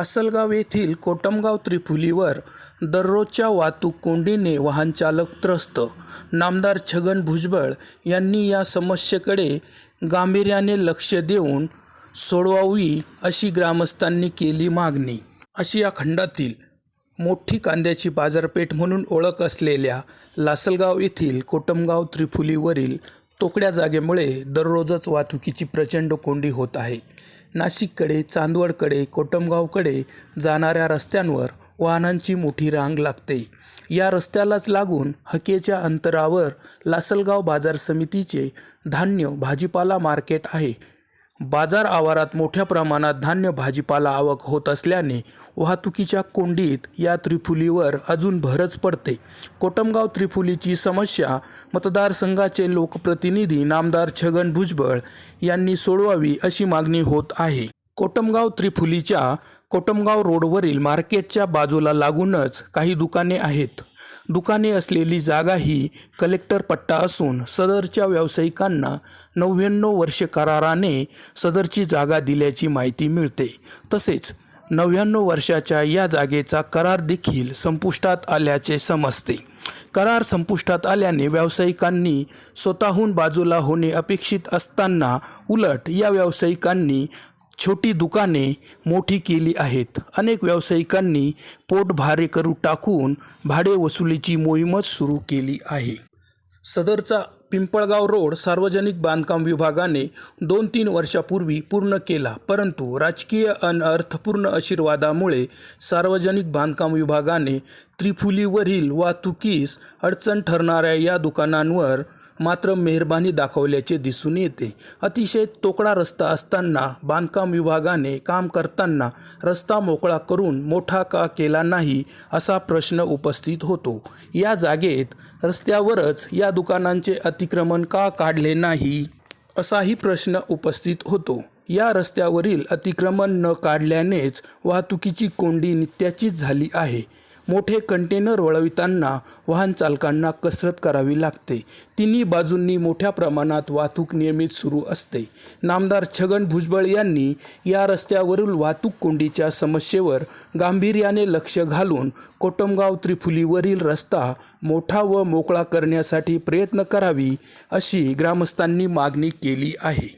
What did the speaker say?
लासलगाव येथील कोटमगाव त्रिफुलीवर दररोजच्या वाहतूक कोंडीने वाहनचालक त्रस्त. नामदार छगन भुजबळ यांनी या समस्येकडे गांभीर्याने लक्ष देऊन सोडवावी अशी ग्रामस्थांनी केली मागणी. आशिया खंडातील मोठी कांद्याची बाजारपेठ म्हणून ओळख असलेल्या लासलगाव येथील कोटमगाव त्रिफुलीवरील तोकड्या जागेमुळे दररोजच वाहतुकीची प्रचंड कोंडी होत आहे. नाशिककडे चांदवडकडे कोटमगावकडे जाणाऱ्या रस्त्यांवर वाहनांची मोठी रांग लागते. या रस्त्यालाच लागून हकेच्या अंतरावर लासलगाव बाजार समितीचे धान्य भाजीपाला मार्केट आहे. बाजार आवारात मोठ्या प्रमाणात धान्य भाजीपाला आवक होत असल्याने वाहतुकीच्या कोंडीत या त्रिफुलीवर अजून भरच पडते. कोटमगाव त्रिफुलीची समस्या मतदारसंघाचे लोकप्रतिनिधी नामदार छगन भुजबळ यांनी सोडवावी अशी मागणी होत आहे. कोटमगाव त्रिफुलीच्या कोटमगाव रोडवरील मार्केटच्या बाजूला लागूनच काही दुकाने आहेत. दुकाने असलेली जागा ही कलेक्टर पट्टा असून सदरच्या व्यावसायिकांना नव्याण्णव वर्ष कराराने सदरची जागा दिल्याची माहिती मिळते. तसेच नव्याण्णव वर्षाच्या या जागेचा करार देखील संपुष्टात आल्याचे समजते. करार संपुष्टात आल्याने व्यावसायिकांनी स्वतःहून बाजूला होणे अपेक्षित असताना उलट या व्यावसायिकांनी छोटी दुकाने मोठी केली आहेत. अनेक व्यावसायिकांनी पोट भारे करू टाकून भाडे वसुलीची मोहीमच सुरू केली आहे. सदरचा पिंपळगाव रोड सार्वजनिक बांधकाम विभागाने दोन तीन वर्षापूर्वी पूर्ण केला परंतु राजकीय अनअर्थपूर्ण आशीर्वादामुळे सार्वजनिक बांधकाम विभागाने त्रिफुलीवरील वाहतुकीस अडचण ठरणाऱ्या या दुकानांवर मात्र मेहरबानी दाखवल्याचे दिसून येते. अतिशय तोकडा रस्ता असताना बांधकाम विभागाने काम करताना रस्ता मोकळा करून मोठा का केला नाही असा प्रश्न उपस्थित होतो. या जागेत रस्त्यावरच या दुकानांचे अतिक्रमण का काढले नाही असाही प्रश्न उपस्थित होतो. या रस्त्यावरील अतिक्रमण न काढल्यानेच वाहतुकीची कोंडी नित्याचीच झाली आहे. मोठे कंटेनर वळविताना वाहन चालकांना कसरत करावी लागते. तिन्ही बाजूंनी मोठ्या प्रमाणात वाहतूक नियमित सुरू असते. नामदार छगन भुजबळ यांनी या रस्त्यावरील वाहतूक कोंडीच्या समस्येवर गांभीर्याने लक्ष घालून कोटमगाव त्रिफुलीवरील रस्ता मोठा व मोकळा करण्यासाठी प्रयत्न करावी अशी ग्रामस्थांनी मागणी केली आहे.